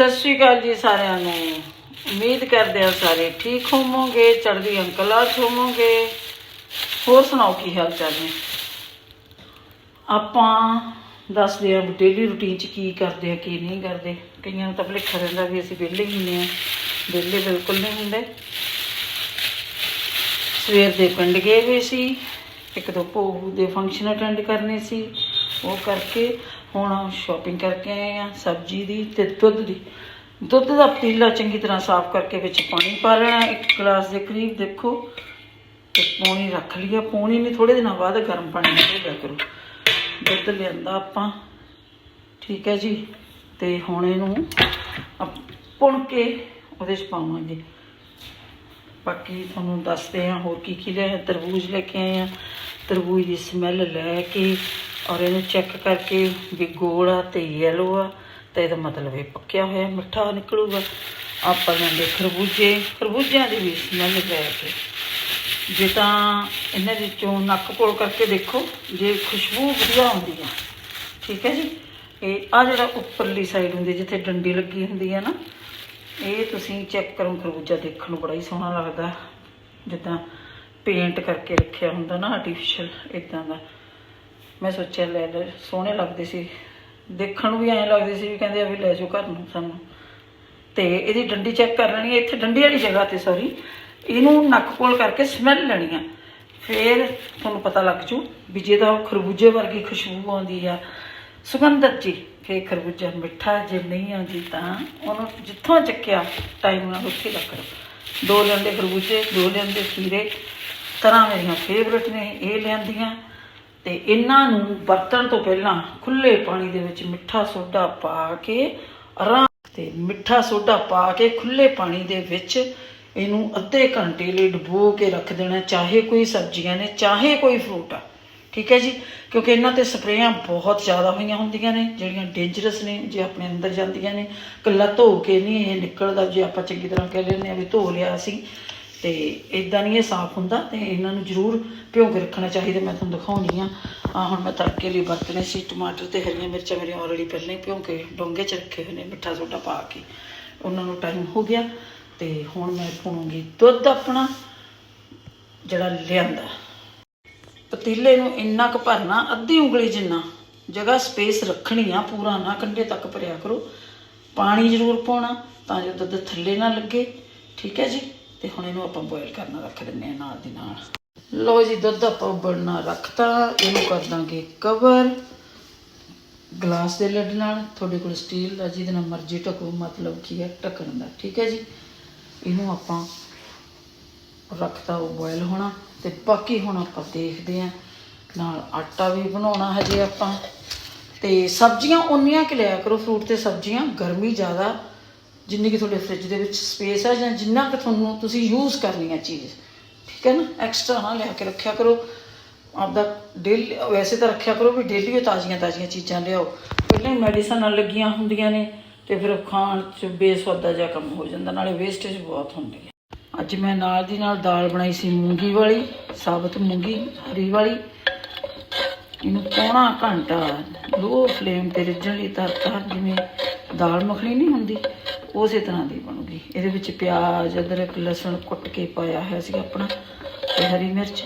ਸਤਿ ਸ਼੍ਰੀ ਅਕਾਲ ਜੀ ਸਾਰਿਆਂ ਨੂੰ। ਉਮੀਦ ਕਰਦੇ ਹਾਂ ਸਾਰੇ ਠੀਕ ਹੋਵੋਗੇ, ਚੜ੍ਹਦੀ ਅੰਕਲਾਂ 'ਚ ਹੋਵੋਗੇ। ਹੋਰ ਸੁਣਾਓ ਕੀ ਹਾਲ ਚਾਲ ਨੇ? ਆਪਾਂ ਦੱਸਦੇ ਹਾਂ ਡੇਲੀ ਰੁਟੀਨ 'ਚ ਕੀ ਕਰਦੇ ਆ, ਕੀ ਨਹੀਂ ਕਰਦੇ। ਕਈਆਂ ਨੂੰ ਤਾਂ ਭੁਲੇਖਾ ਰਹਿੰਦਾ ਵੀ ਅਸੀਂ ਵਿਹਲੇ ਹੁੰਦੇ ਆ ਵਿਹਲੇ ਬਿਲਕੁਲ ਨਹੀਂ ਹੁੰਦੇ। ਸਵੇਰ ਦੇ ਪਿੰਡ ਗਏ ਹੋਏ ਸੀ। ਇੱਕ ਦੋ ਭੋਗ ਦੇ ਫੰਕਸ਼ਨ ਅਟੈਂਡ ਕਰਨੇ ਸੀ। ਉਹ ਕਰਕੇ ਹੁਣ ਸ਼ਾਪਿੰਗ ਕਰਕੇ ਆਏ ਆ, ਸਬਜ਼ੀ ਦੀ ਤੇ ਦੁੱਧ ਦੀ। ਦੁੱਧ ਦਾ ਪਤੀਲਾ ਚੰਗੀ ਤਰ੍ਹਾਂ ਸਾਫ਼ ਕਰਕੇ ਵਿੱਚ ਪਾਣੀ ਪਾ ਲੈਣਾ, ਇੱਕ ਗਲਾਸ ਦੇ ਕਰੀਬ ਦੇਖੋ। ਤੇ ਪੌਣੀ ਰੱਖ ਲਿਆ, ਪੌਣੀ ਨਹੀਂ ਥੋੜੇ ਦਿਨਾਂ ਬਾਅਦ ਗਰਮ ਪਾਣੀ ਨਾਲ ਧੋ ਕਰੋ। ਦੁੱਧ ਲਿਆਂਦਾ ਆਪਾਂ, ਠੀਕ ਹੈ ਜੀ। ਤੇ ਹੁਣ ਇਹਨੂੰ ਪੁਣ ਕੇ ਉਹਦੇ 'ਚ ਪਾਵਾਂਗੇ। ਬਾਕੀ ਤੁਹਾਨੂੰ ਦੱਸਦੇ ਹਾਂ ਹੋਰ ਕੀ ਕੀ ਲਿਆ ਤਰਬੂਜ ਲੈ ਕੇ ਆਏ ਆ। ਤਰਬੂਜ ਦੀ ਸਮੈਲ ਲੈ ਕੇ ਔਰ ਇਹਨੂੰ ਚੈੱਕ ਕਰਕੇ ਵੀ ਗੋਲ ਆ ਤੇ ਯੈਲੋ ਆ, ਤਾਂ ਇਹਦਾ ਮਤਲਬ ਇਹ ਪੱਕਿਆ ਹੋਇਆ, ਮਿੱਠਾ ਨਿਕਲੂਗਾ। ਆਪਾਂ ਲੈਂਦੇ ਖਰਬੂਜੇ, ਖਰਬੂਜਿਆਂ ਦੀ ਵੀ ਸਮੈਲ ਲੈ ਕੇ। ਜੇ ਤਾਂ ਇਹਨਾਂ ਦੇ ਵਿੱਚੋਂ ਨੱਕ ਕੋਲ ਕਰਕੇ ਦੇਖੋ, ਜੇ ਖੁਸ਼ਬੂ ਵਧੀਆ ਆਉਂਦੀ ਆ। ਠੀਕ ਹੈ ਜੀ? ਇਹ ਆ ਜਿਹੜਾ ਉੱਪਰਲੀ ਸਾਈਡ ਹੁੰਦੀ, ਜਿੱਥੇ ਡੰਡੀ ਲੱਗੀ ਹੁੰਦੀ ਹੈ ਨਾ, ਇਹ ਤੁਸੀਂ ਚੈੱਕ ਕਰੋ, ਖਰਬੂਜਾ ਦੇਖਣ ਨੂੰ ਬੜਾ ਹੀ ਸੋਹਣਾ ਲੱਗਦਾ। ਜਿੱਦਾਂ ਪੇਂਟ ਕਰਕੇ ਰੱਖਿਆ ਹੁੰਦਾ ਨਾ ਆਰਟੀਫੀਸ਼ੀਅਲ ਇਦਾਂ ਦਾ। ਮੈਂ ਸੋਚਿਆ ਲੈ ਲੈ, ਸੋਹਣੇ ਲੱਗਦੇ ਸੀ। ਦੇਖਣ ਨੂੰ ਵੀ ਐਂ ਲੱਗਦੇ ਸੀ ਵੀ ਕਹਿੰਦੇ ਆ ਵੀ ਲੈ ਜਾਓ ਘਰ ਨੂੰ ਸਾਨੂੰ। ਤੇ ਇਹਦੀ ਡੰਡੀ ਚੈੱਕ ਕਰ ਲੈਣੀ ਹੈ ਇੱਥੇ ਡੰਡੀ ਵਾਲੀ ਜਗ੍ਹਾ ਤੇ ਸੌਰੀ ਇਹਨੂੰ ਨੱਕ ਕੋਲ ਕਰਕੇ ਸਮੈਲ ਲੈਣੀ ਆ। ਫਿਰ ਤੁਹਾਨੂੰ ਪਤਾ ਲੱਗ ਜੂ ਵੀ ਜੇ ਤਾਂ ਉਹ ਖਰਬੂਜੇ ਵਰਗੀ ਖੁਸ਼ਬੂ ਆਉਂਦੀ ਆ। ਸੁਗੰਧਤ ਜੀ ਫੇ ਖਰਬੂਜਾ ਮਿੱਠਾ ਜੇ ਨਹੀਂ ਆਉਂਦੀ ਤਾਂ ਉਹਨੂੰ ਜਿੱਥੋਂ ਚੱਕਿਆ ਟਾਈਮ ਨਾਲ ਉੱਥੇ ਲੱਗ ਕਰੋ ਦੋ ਲੈਂਦੇ ਖਰਬੂਜੇ, ਦੋ ਲੈਂਦੇ ਖੀਰੇ, ਤਰ੍ਹਾਂ ਮੇਰੀਆਂ ਫੇਵਰਟ ਨੇ ਇਹ ਲੈਂਦੀਆਂ ਤੇ ਇਹਨਾਂ ਨੂੰ ਵਰਤਣ ਤੋਂ ਪਹਿਲਾਂ ਖੁੱਲੇ ਪਾਣੀ ਦੇ ਵਿੱਚ ਮਿੱਠਾ ਸੋਡਾ ਪਾ ਕੇ ਆਰਾਮ ਤੇ ਮਿੱਠਾ ਸੋਡਾ ਪਾ ਕੇ ਖੁੱਲੇ ਪਾਣੀ ਦੇ ਵਿੱਚ ਇਹਨੂੰ ਅੱਧੇ ਘੰਟੇ ਲਈ ਡੁਬੋ ਕੇ ਰੱਖ ਦੇਣਾ, ਚਾਹੇ ਕੋਈ ਸਬਜ਼ੀਆਂ ਨੇ, ਚਾਹੇ ਕੋਈ ਫਰੂਟ ਆ। ਠੀਕ ਹੈ ਜੀ? ਕਿਉਂਕਿ ਇਹਨਾਂ ਤੇ ਸਪਰੇਆਂ ਬਹੁਤ ਜ਼ਿਆਦਾ ਹੋਈਆਂ ਹੁੰਦੀਆਂ ਨੇ, ਜਿਹੜੀਆਂ ਡੇਂਜਰਸ ਨੇ, ਜੇ ਆਪਣੇ ਅੰਦਰ ਜਾਂਦੀਆਂ ਨੇ। ਕੱਲਾ ਧੋ ਕੇ ਨਹੀਂ ਇਹ ਨਿਕਲਦਾ, ਜੇ ਆਪਾਂ ਚੰਗੀ ਤਰ੍ਹਾਂ ਕਹਿ ਲੈਂਦੇ ਆ ਵੀ ਧੋ ਲਿਆ ਅਸੀਂ ਤੇ ਇਦਾਂ ਨਹੀਂ ਇਹ ਸਾਫ਼ ਹੁੰਦਾ ਤੇ ਇਹਨਾਂ ਨੂੰ ਜ਼ਰੂਰ ਭਿਓ ਕੇ ਰੱਖਣਾ ਚਾਹੀਦਾ, ਮੈਂ ਤੁਹਾਨੂੰ ਦਿਖਾਉਣੀ ਆ ਆ ਹੁਣ ਮੈਂ ਤੜਕੇ ਲਈ ਵਰਤਣੇ ਸੀ ਟਮਾਟਰ ਤੇ ਹਰੀਆਂ ਮਿਰਚਾਂ ਮੇਰੀਆਂ ਆਲਰੇਡੀ ਪਹਿਲਾਂ ਹੀ ਭਿਓ ਕੇ ਡੋਂਗੇ 'ਚ ਰੱਖੇ ਹੋਏ ਨੇ, ਮਿੱਠਾ ਸੋਡਾ ਪਾ ਕੇ। ਉਹਨਾਂ ਨੂੰ ਟਾਈਮ ਹੋ ਗਿਆ ਤੇ ਹੁਣ ਮੈਂ ਪਾਉਂਗੀ ਦੁੱਧ ਆਪਣਾ, ਜਿਹੜਾ ਲਿਆਂਦਾ। ਪਤੀਲੇ ਨੂੰ ਇੰਨਾ ਕੁ ਭਰਨਾ, ਅੱਧੀ ਉਂਗਲੀ ਜਿੰਨਾ ਜਗ੍ਹਾ ਸਪੇਸ ਰੱਖਣੀ ਆ, ਪੂਰਾ ਨਾ ਕੰਢੇ ਤੱਕ ਭਰਿਆ ਕਰੋ। ਪਾਣੀ ਜ਼ਰੂਰ ਪਾਉਣਾ ਤਾਂ ਜੋ ਦੁੱਧ ਥੱਲੇ ਨਾ ਲੱਗੇ, ਠੀਕ ਹੈ ਜੀ? ਤੇ ਹੁਣ ਇਹਨੂੰ ਆਪਾਂ ਬੋਇਲ ਕਰਨਾ ਰੱਖ ਦਿੰਨੇ ਆ ਨਾਲ ਦੀ ਨਾਲ। ਲਓ ਜੀ, ਦੁੱਧ ਆਪਾਂ ਉਬਲਣਾ ਰੱਖਤਾ। ਇਹਨੂੰ ਕਰ ਦਾਂਗੇ ਕਵਰ ਗਲਾਸ ਦੇ ਲੱਡ ਨਾਲ। ਤੁਹਾਡੇ ਕੋਲ ਸਟੀਲ ਦਾ, ਜਿਹਦੇ ਨਾਲ ਮਰਜ਼ੀ ਢਕੋ, ਮਤਲਬ ਕੀ ਹੈ, ਢੱਕਣ ਦਾ। ਠੀਕ ਹੈ ਜੀ? ਇਹਨੂੰ ਆਪਾਂ ਰੱਖਤਾ, ਉਹ ਬੋਇਲ ਹੋਣਾ। ਤੇ ਬਾਕੀ ਹੁਣ ਆਪਾਂ ਦੇਖਦੇ ਆਂ ਨਾਲ ਆਟਾ ਵੀ ਬਣਾਉਣਾ ਹਜੇ ਆਪਾਂ। ਤੇ ਸਬਜ਼ੀਆਂ ਉਨੀਆਂ ਕਿ ਲਿਆ ਕਰੋ ਫਰੂਟ ਤੇ ਸਬਜ਼ੀਆਂ ਗਰਮੀ ਜ਼ਿਆਦਾ ਜਿੰਨੀ ਕਿ ਤੁਹਾਡੇ ਫ੍ਰਿਜ ਦੇ ਵਿੱਚ ਸਪੇਸ ਹੈ ਜਾਂ ਜਿੰਨਾ ਕਿ ਤੁਹਾਨੂੰ ਤੁਸੀਂ ਯੂਜ਼ ਕਰਨੀ ਹੈ ਚੀਜ਼, ਠੀਕ ਹੈ ਨਾ? ਐਕਸਟਰਾ ਨਾ ਲਿਆ ਕੇ ਰੱਖਿਆ ਕਰੋ। ਆਪਦਾ ਡੇਲੀ ਵੈਸੇ ਤਾਂ ਰੱਖਿਆ ਕਰੋ ਵੀ ਡੇਲੀ ਉਹ ਤਾਜ਼ੀਆਂ ਤਾਜ਼ੀਆਂ ਚੀਜ਼ਾਂ ਲਿਆਓ। ਪਹਿਲਾਂ ਹੀ ਮੈਡੀਸਨ ਲੱਗੀਆਂ ਹੁੰਦੀਆਂ ਨੇ ਤੇ ਫਿਰ ਖਾਣ ਚ ਬੇਸਵਾਦਾ ਜਿਹਾ ਕੰਮ ਹੋ ਜਾਂਦਾ, ਨਾਲੇ ਵੇਸਟੇਜ ਬਹੁਤ ਹੁੰਦੀ ਹੈ। ਅੱਜ ਮੈਂ ਨਾਲ ਦੀ ਨਾਲ ਦਾਲ ਬਣਾਈ ਸੀ, ਮੂੰਗੀ ਵਾਲੀ, ਸਾਬਤ ਮੂੰਗੀ, ਹਰੀ ਵਾਲੀ। ਇਹਨੂੰ ਪੌਣਾ ਘੰਟਾ ਲੋ ਫਲੇਮ ਤੇ ਰਿੱਝਣ ਲਈ ਤਰਤਾ ਜਿਵੇਂ ਦਾਲ ਮੱਖਣੀ ਨਹੀਂ ਹੁੰਦੀ। ਉਸੇ ਤਰ੍ਹਾਂ ਦੀ ਬਣੂਗੀ। ਇਹਦੇ ਵਿੱਚ ਪਿਆਜ਼, ਅਦਰਕ, ਲਸਣ ਕੁੱਟ ਕੇ ਪਾਇਆ ਹੋਇਆ ਸੀ ਆਪਣਾ ਤੇ ਹਰੀ ਮਿਰਚ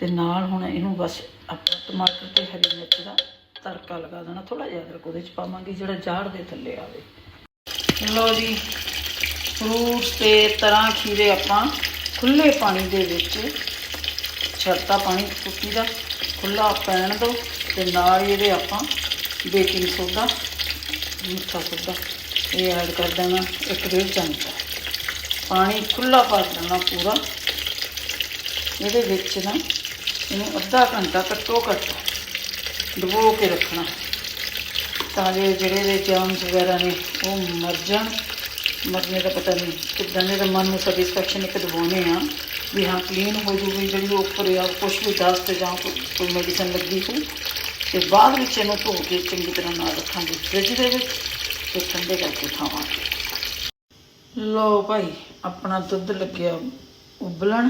ਤੇ ਨਾਲ ਹੁਣ ਇਹਨੂੰ ਬਸ ਆਪਾਂ ਟਮਾਟਰ ਤੇ ਹਰੀ ਮਿਰਚ ਦਾ ਤੜਕਾ ਲਗਾ ਦੇਣਾ। ਥੋੜਾ ਜਿਹਾ ਅਦਰਕ ਉਹਦੇ ਚ ਪਾਵਾਂਗੇ, ਜਿਹੜਾ ਜਾੜ ਦੇ ਥੱਲੇ ਆਵੇ। ਲਓ ਜੀ ਫਰੂਟਸ ਤੇ ਤਰ੍ਹਾਂ ਖੀਰੇ ਆਪਾਂ ਖੁੱਲੇ ਪਾਣੀ ਦੇ ਵਿੱਚ ਛੱਡਤਾ ਪਾਣੀ ਕੁੱਤੀ ਦਾ ਖੁੱਲਾ ਪੈਣ ਦੋ ਤੇ ਨਾਲ ਇਹਦੇ ਆਪਾਂ ਬੇਕਿੰਗ ਸੋਡਾ, ਮਿੱਠਾ ਸੋਡਾ ਇਹ ਐਡ ਕਰ ਦੇਣਾ, ਇੱਕ ਡੇਢ ਚਮਚਾ। ਪਾਣੀ ਖੁੱਲਾ ਪਾ ਦੇਣਾ ਪੂਰਾ। ਇਹਦੇ ਵਿੱਚ ਨਾ ਇਹਨੂੰ ਅੱਧਾ ਘੰਟਾ ਘੱਟੋ ਘੱਟ ਡੁਬੋ ਕੇ ਰੱਖਣਾ। ਤਾਂ ਜੋ ਜਿਹੜੇ ਦੇ ਜਰਮਸ ਵਗੈਰਾ ਨੇ, ਉਹ ਮਰ ਜਾਣ। ਮਰਨੇ ਦਾ ਪਤਾ ਨਹੀਂ ਕਿੱਦਾਂ ਦੇ ਤਾਂ ਮਨ ਨੂੰ ਸੈਟੀਸਫੈਕਸ਼ਨ ਇੱਕ ਦਵਾਉਣੇ ਆ ਵੀ ਹਾਂ ਕਲੀਨ ਹੋ ਜੂਗੀ ਜਿਹੜੀ ਉਹ ਉੱਪਰ ਆ, ਕੁਛ ਵੀ ਦਸਤ ਜਾਂ ਕੋਈ ਕੋਈ ਮੈਡੀਸਨ ਲੱਗੀ ਹੋਈ ਤੇ ਬਾਅਦ ਵਿੱਚ ਇਹਨੂੰ ਧੋ ਕੇ ਚੰਗੀ ਤਰ੍ਹਾਂ ਨਾਲ ਰੱਖਾਂਗੇ। ਫ੍ਰਿਜ ਦੇ ਵਿੱਚ। ਤੇ ਠੰਡੇ ਕਰਕੇ ਖਾਵਾਂਗੇ। ਲੋ ਭਾਈ, ਆਪਣਾ ਦੁੱਧ ਲੱਗਿਆ ਉਬਲਣ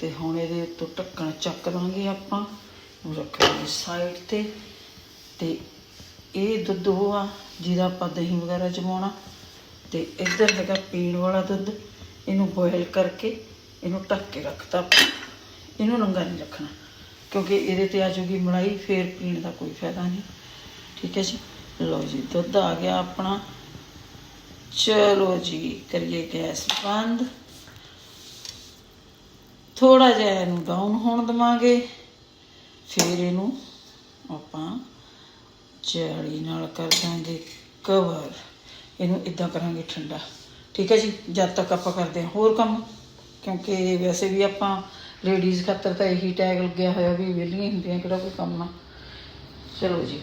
ਤੇ ਹੁਣ ਇਹਦੇ ਉੱਤੋਂ ਢੱਕਣ ਚੱਕ ਦਾਂਗੇ ਆਪਾਂ। ਉਹ ਰੱਖਾਂਗੇ ਸਾਈਡ ਤੇ। ਤੇ ਇਹ ਦੁੱਧ ਉਹ ਆ, ਜਿਹਦਾ ਆਪਾਂ ਦਹੀਂ ਵਗੈਰਾ ਜਮਾਉਣਾ। ਤੇ ਇੱਧਰ ਹੈਗਾ ਪੀਣ ਵਾਲਾ ਦੁੱਧ। ਇਹਨੂੰ ਬੋਇਲ ਕਰਕੇ ਇਹਨੂੰ ਢੱਕ ਕੇ ਰੱਖਤਾ ਆਪਾਂ। ਇਹਨੂੰ ਨੰਗਾ ਨਹੀਂ ਰੱਖਣਾ, ਕਿਉਂਕਿ ਇਹਦੇ ਤੇ ਆ ਜੂਗੀ ਮਲਾਈ, ਫੇਰ ਪੀਣ ਦਾ ਕੋਈ ਫਾਇਦਾ ਨਹੀਂ। ਠੀਕ ਹੈ ਜੀ? ਲਓ ਜੀ, ਦੁੱਧ ਆ ਗਿਆ ਆਪਣਾ। ਚਲੋ ਜੀ, ਕਰੀਏ ਗੈਸ ਬੰਦ। ਥੋੜਾ ਜਿਹਾ ਇਹਨੂੰ ਡਾਊਨ ਹੋਣ ਦਵਾਂਗੇ। ਫਿਰ ਇਹਨੂੰ ਆਪਾਂ ਜਾਲੀ ਨਾਲ ਕਰ ਦਾਂਗੇ ਕਵਰ ਇਹਨੂੰ ਇਦਾਂ ਕਰਾਂਗੇ ਠੰਡਾ। ਠੀਕ ਹੈ ਜੀ, ਜਦ ਤੱਕ ਆਪਾਂ ਕਰਦੇ ਹਾਂ ਹੋਰ ਕੰਮ। ਕਿਉਂਕਿ ਵੈਸੇ ਵੀ ਆਪਾਂ ਲੇਡੀਜ਼ ਖਾਤਰ ਤਾਂ ਇਹੀ ਟੈਗ ਲੱਗਿਆ ਹੋਇਆ ਵੀ ਵਿਹਲੀਆਂ ਹੁੰਦੀਆਂ, ਕਿਹੜਾ ਕੋਈ ਕੰਮ ਨਾ ਚਲੋ ਜੀ।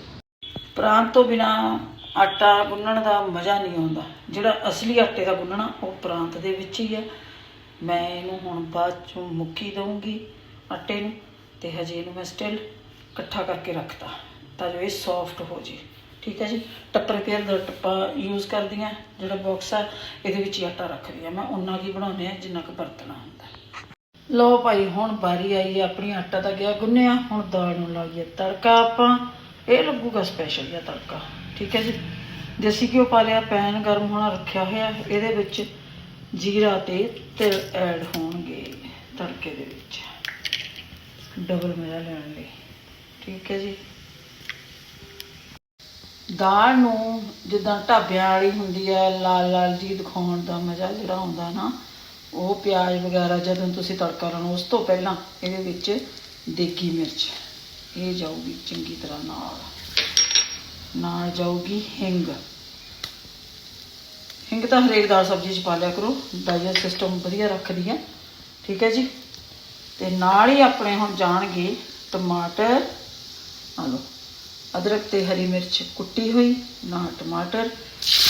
ਪ੍ਰਾਂਤ ਤੋਂ ਬਿਨਾ ਆਟਾ ਗੁੰਨਣ ਦਾ ਮਜ਼ਾ ਨਹੀਂ ਆਉਂਦਾ। ਜਿਹੜਾ ਅਸਲੀ ਆਟੇ ਦਾ ਗੁੰਨਣਾ, ਉਹ ਪ੍ਰਾਂਤ ਦੇ ਵਿੱਚ ਹੀ ਆ। ਮੈਂ ਇਹਨੂੰ ਹੁਣ ਬਾਅਦ ਚੋਂ ਮੁੱਕੀ ਦਊਂਗੀ ਆਟੇ ਨੂੰ ਤੇ ਹਜੇ ਇਹਨੂੰ ਮੈਂ ਸਟਿਲ ਇਕੱਠਾ ਕਰਕੇ ਰੱਖਤਾ ਤਾਂ ਜੋ ਇਹ ਸੌਫਟ ਹੋ ਜੇ। ਠੀਕ ਹੈ ਜੀ? ਟੱਪਰ ਪੇਅਰ ਦਾ ਟੱਪਾ ਯੂਜ਼ ਕਰਦੀ ਹਾਂ ਜਿਹੜਾ ਬਾਕਸ ਆ, ਇਹਦੇ ਵਿੱਚ ਹੀ ਆਟਾ ਰੱਖਦੀ ਆ। ਮੈਂ ਉਹਨਾਂ ਕੀ ਬਣਾਉਂਦੇ ਆ, ਜਿੰਨਾ ਕੁ ਵਰਤਣਾ ਹੁੰਦਾ। ਲੋ ਭਾਈ, ਹੁਣ ਬਾਰੀ ਆਈ ਆਪਣੀ ਆਟਾ ਤਾਂ ਗਿਆ ਗੁੰਨਿਆ, ਹੁਣ ਦਾਲ ਨੂੰ ਲਾਈਏ ਤੜਕਾ ਆਪਾਂ। ਇਹ ਲੱਗੂਗਾ ਸਪੈਸ਼ਲ ਜਿਹਾ ਤੜਕਾ, ਠੀਕ ਹੈ ਜੀ? ਦੇਸੀ ਘਿਓ ਪਾ ਲਿਆ, ਪੈਨ ਗਰਮ ਹੋਣਾ ਰੱਖਿਆ ਹੋਇਆ, ਇਹਦੇ ਵਿੱਚ ਜੀਰਾ ਤੇ ਤਿਲ ਐਡ ਹੋਣਗੇ ਤੜਕੇ ਦੇ ਵਿੱਚ। ਡਬਲ ਮਜ਼ਾ ਲੈਣ ਲਈ, ਠੀਕ ਹੈ ਜੀ? ਦਾਲ ਨੂੰ ਜਿੱਦਾਂ ਢਾਬਿਆਂ ਵਾਲੀ ਹੁੰਦੀ ਹੈ, ਲਾਲ ਲਾਲ ਜੀ ਦਿਖਾਉਣ ਦਾ ਮਜ਼ਾ ਜਿਹੜਾ ਆਉਂਦਾ ਨਾ, ਉਹ ਪਿਆਜ਼ ਵਗੈਰਾ ਜਦੋਂ ਤੁਸੀਂ ਤੜਕਾ ਲਾਉਣਾ, ਉਸ ਤੋਂ ਪਹਿਲਾਂ ਇਹਦੇ ਵਿੱਚ ਦੇਗੀ ਮਿਰਚ। ਇਹ ਜਾਊਗੀ ਚੰਗੀ ਤਰ੍ਹਾਂ ਨਾਲ। ਨਾਲ ਜਾਊਗੀ ਹਿੰਗ। ਹਿੰਗ ਤਾਂ ਹਰੇਕ ਦਾਲ ਸਬਜ਼ੀ 'ਚ ਪਾ ਲਿਆ ਕਰੋ ਡਾਈਜੈਸਟ ਸਿਸਟਮ ਵਧੀਆ ਰੱਖਦੀ ਹੈ। ਠੀਕ ਹੈ ਜੀ? ਤੇ ਨਾਲ ਹੀ ਆਪਣੇ ਹੁਣ ਜਾਣਗੇ ਟਮਾਟਰ। ਆ ਲਓ, ਅਦਰਕ ਤੇ ਹਰੀ ਮਿਰਚ ਕੁੱਟੀ ਹੋਈ, ਨਾਲ ਟਮਾਟਰ।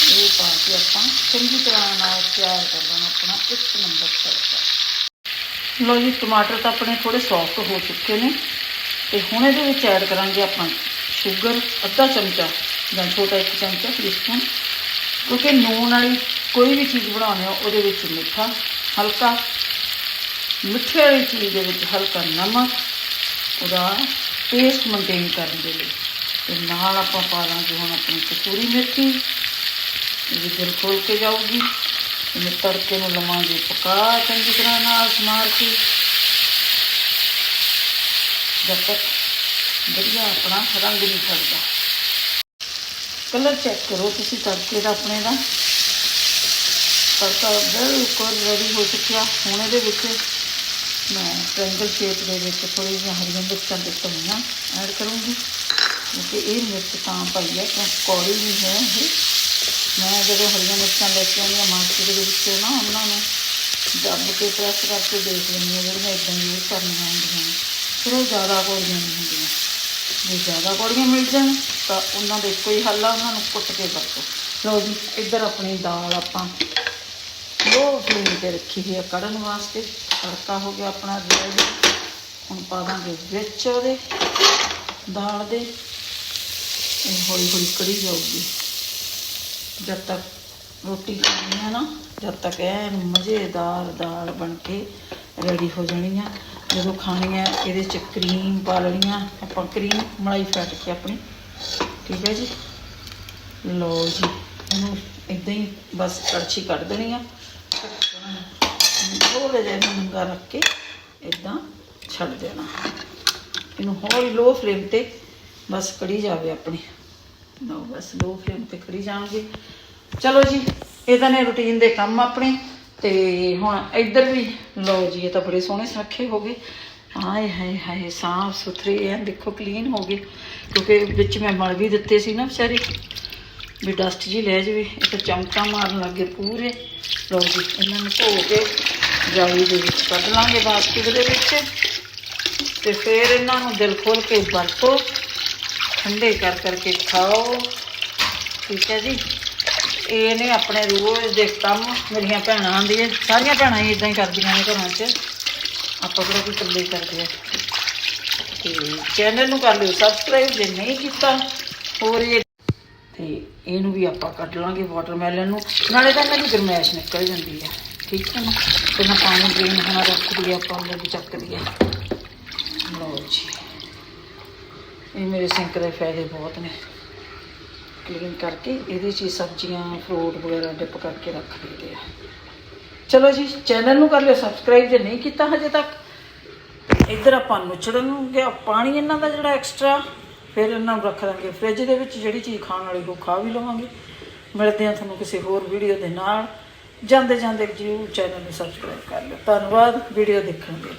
ਇਹ ਪਾ ਕੇ ਆਪਾਂ ਚੰਗੀ ਤਰ੍ਹਾਂ ਨਾਲ ਤਿਆਰ ਕਰ ਲੈਣਾ ਆਪਣਾ ਇੱਕ ਨੰਬਰ ਤੜਕਾ ਲਓ ਜੀ, ਟਮਾਟਰ ਤਾਂ ਆਪਣੇ ਥੋੜੇ ਸੌਫਟ ਹੋ ਚੁੱਕੇ ਨੇ। ਤੇ ਹੁਣ ਇਹਦੇ ਵਿੱਚ ਐਡ ਕਰਾਂਗੇ ਆਪਾਂ ਸ਼ੂਗਰ ਅੱਧਾ ਚਮਚਾ ਜਾਂ ਛੋਟਾ ਇੱਕ ਚਮਚਾ ਟੀਸਪੂਨ ਕਿਉਂਕਿ ਨੂਣ ਵਾਲੀ ਕੋਈ ਵੀ ਚੀਜ਼ ਬਣਾਉਣੀ ਹੋ, ਉਹਦੇ ਵਿੱਚ ਮਿੱਠਾ ਹਲਕਾ, ਮਿੱਠੇ ਵਾਲੀ ਚੀਜ਼ ਦੇ ਵਿੱਚ ਹਲਕਾ ਨਮਕ, ਉਹਦਾ ਟੇਸਟ ਮੇਨਟੇਨ ਕਰਨ ਦੇ ਲਈ। ਤੇ ਨਾਲ ਆਪਾਂ ਪਾ ਲਾਂਗੇ ਹੁਣ ਆਪਣੀ ਕਸੂਰੀ ਮੇਥੀ, ਇਹ ਦਿਲ ਖੋਲ ਕੇ ਜਾਊਗੀ। ਇਹਨੂੰ ਤੜਕੇ ਨੂੰ ਲਵਾਂਗੇ ਪਕਾ, ਚੰਗੀ ਤਰ੍ਹਾਂ ਨਾਲ ਸਮਾਰ ਕੇ। ਜਦ ਤੱਕ ਵਧੀਆ ਆਪਣਾ ਰੰਗ ਨਹੀਂ ਛੱਡਦਾ ਕਲਰ ਚੈੱਕ ਕਰੋ ਤੁਸੀਂ ਤੜਕੇ ਦਾ ਆਪਣੇ ਦਾ। ਤੜਕਾ ਬਿਲਕੁਲ ਰੈਡੀ ਹੋ ਚੁੱਕਿਆ। ਹੁਣ ਇਹਦੇ ਵਿੱਚ ਮੈਂ ਟ੍ਰਾਇੰਗਲ ਸ਼ੇਪ ਦੇ ਵਿੱਚ ਥੋੜੀ ਜਿਹੀ ਹਰੀਆਂ ਮਿਰਚਾਂ ਦੇ ਧਨੀਆ ਐਡ ਕਰੂੰਗੀ। ਕਿਉਂਕਿ ਇਹ ਮਿਰਚ ਤਾਂ ਪਾਈ ਹੈ, ਕਿਉਂਕਿ ਕੌੜੀ ਨਹੀਂ ਹੈ ਇਹ। ਮੈਂ ਜਦੋਂ ਹਰੀਆਂ ਮਿਰਚਾਂ ਲੈ ਕੇ ਆਉਂਦੀ ਹਾਂ ਮਾਰਕੀਟ ਦੇ ਵਿੱਚ ਨਾ ਉਹਨਾਂ ਨੂੰ ਦੱਬ ਕੇ ਪ੍ਰੈਸ ਕਰਕੇ ਦੇਖ ਲੈਂਦੀ ਹਾਂ, ਜਿਹੜੀਆਂ ਇਦਾਂ ਯੂਜ਼ ਕਰਨੀਆਂ ਹੁੰਦੀਆਂ ਨੇ। ਫਿਰ ਉਹ ਜ਼ਿਆਦਾ ਕੌੜੀਆਂ ਨਹੀਂ ਹੁੰਦੀਆਂ। ਜੇ ਜ਼ਿਆਦਾ ਕੌੜੀਆਂ ਮਿਲ ਜਾਣ, ਤਾਂ ਉਹਨਾਂ ਦਾ ਇੱਕੋ ਹੀ ਹੱਲ ਆ, ਉਹਨਾਂ ਨੂੰ ਕੁੱਟ ਕੇ ਵਰਤੋ। ਲਓ ਜੀ, ਇੱਧਰ ਆਪਣੀ ਦਾਲ ਆਪਾਂ ਲੋ ਫਲੇਮ ਤੇ ਰੱਖੀ ਹੋਈ ਆ ਕੜਨ ਵਾਸਤੇ। ਤੜਕਾ ਹੋ ਗਿਆ ਆਪਣਾ ਰੈਡੀ ਹੁਣ ਪਾ ਦਾਂਗੇ ਵਿੱਚ ਉਹਦੇ ਦਾਲ ਦੇ। ਇਹ ਹੌਲੀ ਹੌਲੀ ਕੜੀ ਜਾਊਗੀ। ਜਦ ਤੱਕ ਰੋਟੀ ਖਾਣੀ ਹੈ ਨਾ, ਜਦ ਤੱਕ ਐਨ ਮਜ਼ੇਦਾਰ ਦਾਲ ਬਣ ਕੇ ਰੈਡੀ ਹੋ ਜਾਣੀ ਆ। ਜਦੋਂ ਖਾਣੀ ਹੈ ਇਹਦੇ ਚ ਕਰੀਮ ਪਾ ਲੈਣੀ ਆ ਆਪਾਂ ਕਰੀਮ ਮਲਾਈ ਫੈਟ ਕੇ ਆਪਣੀ। ਠੀਕ ਹੈ ਜੀ? ਲਓ ਜੀ, ਇਹਨੂੰ ਇਦਾਂ ਹੀ ਬਸ ਕੜਛੀ ਕੱਢ ਦੇਣੀ ਆ। ਥੋੜਾ ਜਿਹਾ ਇਹਨੂੰ ਨੰਗਾ ਰੱਖ ਕੇ ਇਦਾਂ ਛੱਡ ਦੇਣਾ। ਇਹਨੂੰ ਹੌਲੀ ਲੋ ਫਲੇਮ ਤੇ ਬਸ ਕੜੀ ਜਾਵੇ ਆਪਣੀ। ਲਓ ਬਸ ਲੋ ਫਲੇਮ ਤੇ ਕੜੀ ਜਾਣਗੇ। ਚਲੋ ਜੀ ਇਹ ਤਾਂ ਨੇ ਰੁਟੀਨ ਦੇ ਕੰਮ ਆਪਣੇ। ਤੇ ਹੁਣ ਇੱਧਰ ਵੀ, ਲਓ ਜੀ, ਇਹ ਤਾਂ ਬੜੇ ਸੋਹਣੇ ਸੁਰੱਖੇ ਹੋ ਗਏ। ਆਏ ਹਾਏ ਹਾਏ, ਸਾਫ਼ ਸੁਥਰੇ ਐ ਦੇਖੋ ਕਲੀਨ ਹੋ ਗਏ। ਕਿਉਂਕਿ ਵਿੱਚ ਮੈਂ ਮਲ ਵੀ ਦਿੱਤੇ ਸੀ ਨਾ ਵਿਚਾਰੇ, ਵੀ ਡਸਟ ਜੀ ਲੈ ਜਾਵੇ। ਇਹ ਤਾਂ ਚਮਕਾ ਮਾਰਨ ਲੱਗੇ ਪੂਰੇ। ਲਓ ਜੀ, ਇਹਨਾਂ ਨੂੰ ਧੋ ਕੇ ਜਾਲੀ ਦੇ ਵਿੱਚ ਕੱਢ ਲਾਂਗੇ ਬਾਸਕਟ ਦੇ ਵਿੱਚ। ਤੇ ਫਿਰ ਇਹਨਾਂ ਨੂੰ ਦਿਲ ਖੋਲ ਕੇ ਵਰਤੋ। ਠੰਡੇ ਕਰ ਕਰਕੇ ਖਾਓ। ਠੀਕ ਹੈ ਜੀ? ਇਹ ਨੇ ਆਪਣੇ ਰੋਜ਼ ਦੇ ਕੰਮ ਮੇਰੀਆਂ ਭੈਣਾਂ ਆਂਦੀਆਂ ਸਾਰੀਆਂ ਭੈਣਾਂ ਹੀ ਇਦਾਂ ਹੀ ਕਰਦੀਆਂ ਨੇ ਘਰਾਂ 'ਚ। ਆਪਾਂ ਕਿਹੜਾ ਕੋਈ ਇਕੱਲੇ ਕਰਦੇ ਆ। ਤੇ ਚੈਨਲ ਨੂੰ ਕਰ ਲਿਓ ਸਬਸਕ੍ਰਾਈਬ ਜੇ ਨਹੀਂ ਕੀਤਾ, ਹੋਰ ਇਹ ਤੇ ਇਹਨੂੰ ਵੀ ਆਪਾਂ ਕੱਢ ਲਾਂਗੇ ਵਾਟਰਮੈਲਨ ਨੂੰ। ਨਾਲੇ ਤਾਂ ਇਹਨਾਂ ਦੀ ਗਰਮੈਸ਼ ਨਿਕਲ ਜਾਂਦੀ ਹੈ ਠੀਕ ਹੈ ਨਾ? ਤੇ ਨਾ ਪਾਣੀ ਡਰੇਨ ਹੋਣਾ ਰੱਖ ਦਈਏ ਆਪਾਂ, ਉਹਦੇ ਵਿੱਚ ਚੱਕ ਦਈਏ ਲਓ ਜੀ। ਇਹ ਮੇਰੇ ਸਿੰਕ ਦੇ ਫਾਇਦੇ ਬਹੁਤ ਨੇ। ਕਲੀਨ ਕਰਕੇ ਇਹਦੇ 'ਚ ਹੀ ਸਬਜ਼ੀਆਂ ਫਰੂਟ ਵਗੈਰਾ ਡਿਪ ਕਰਕੇ ਰੱਖ ਦਿੰਦੇ ਆ। ਚਲੋ ਜੀ ਚੈਨਲ ਨੂੰ ਕਰ ਲਿਓ ਸਬਸਕ੍ਰਾਈਬ ਜੇ ਨਹੀਂ ਕੀਤਾ ਹਜੇ ਤੱਕ ਇੱਧਰ ਆਪਾਂ ਨੁਚੜਨ ਗਿਆ, ਪਾਣੀ ਇਹਨਾਂ ਦਾ ਜਿਹੜਾ ਐਕਸਟਰਾ ਫਿਰ ਇਹਨਾਂ ਨੂੰ ਰੱਖ ਦਾਂਗੇ। ਫ੍ਰਿਜ ਦੇ ਵਿੱਚ ਜਿਹੜੀ ਚੀਜ਼ ਖਾਣ ਵਾਲੀ ਉਹ ਖਾ ਵੀ ਲਵਾਂਗੇ। ਮਿਲਦੇ ਹਾਂ ਤੁਹਾਨੂੰ ਕਿਸੇ ਹੋਰ ਵੀਡੀਓ ਦੇ ਨਾਲ। ਜਾਂਦੇ ਜਾਂਦੇ ਜਰੂਰ ਚੈਨਲ ਨੂੰ ਸਬਸਕ੍ਰਾਈਬ ਕਰ ਲਿਓ। ਧੰਨਵਾਦ ਵੀਡੀਓ ਦੇਖਣ ਦੇ ਲਈ।